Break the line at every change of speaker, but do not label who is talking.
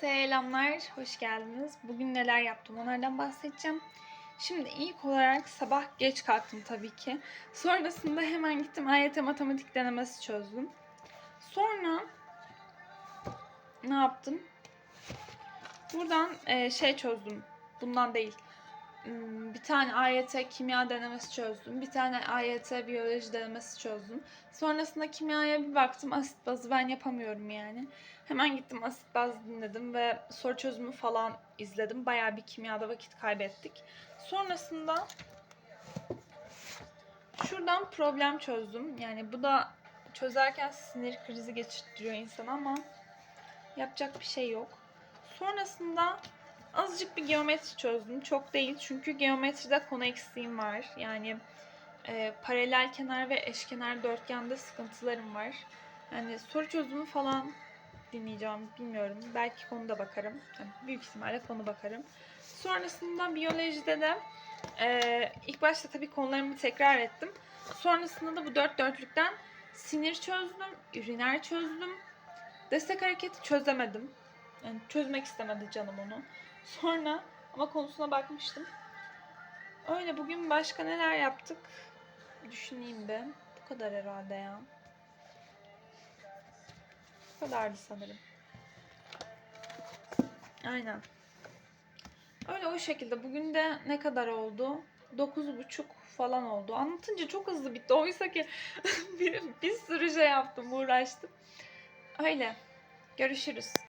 Selamlar, hoş geldiniz. Bugün neler yaptım onlardan bahsedeceğim. Şimdi ilk olarak sabah geç kalktım tabii ki. Sonrasında hemen gittim AYT matematik denemesi çözdüm. Sonra ne yaptım? Buradan e, şey çözdüm. Bundan değil. Bir tane AYT kimya denemesi çözdüm. Bir tane AYT biyoloji denemesi çözdüm. Sonrasında kimyaya bir baktım. Asit bazı ben yapamıyorum yani. Hemen gittim asit baz dinledim ve soru çözümü falan izledim. Bayağı bir kimyada vakit kaybettik. Sonrasında şuradan problem çözdüm. Yani bu da çözerken sinir krizi geçirtiyor insan ama yapacak bir şey yok. Sonrasında azıcık bir geometri çözdüm. Çok değil çünkü geometride konu eksiğim var. Yani e, paralel kenar ve eşkenar dörtgende sıkıntılarım var. Yani soru çözümü falan dinleyeceğim bilmiyorum. Belki konuda bakarım. Yani büyük ihtimalle konu bakarım. Sonrasında biyolojide de e, ilk başta tabii konularımı tekrar ettim. Sonrasında da bu dört dörtlükten sinir çözdüm, üriner çözdüm. Destek hareketi çözemedim. Yani çözmek istemedi canım onu. Sonra ama konusuna bakmıştım. Öyle bugün başka neler yaptık? Düşüneyim be. Bu kadar herhalde ya. Bu kadardı sanırım. Aynen. Öyle o şekilde. Bugün de ne kadar oldu? 9.30 falan oldu. Anlatınca çok hızlı bitti. Oysa ki bir, bir sürü şey yaptım, uğraştım. Öyle. Görüşürüz.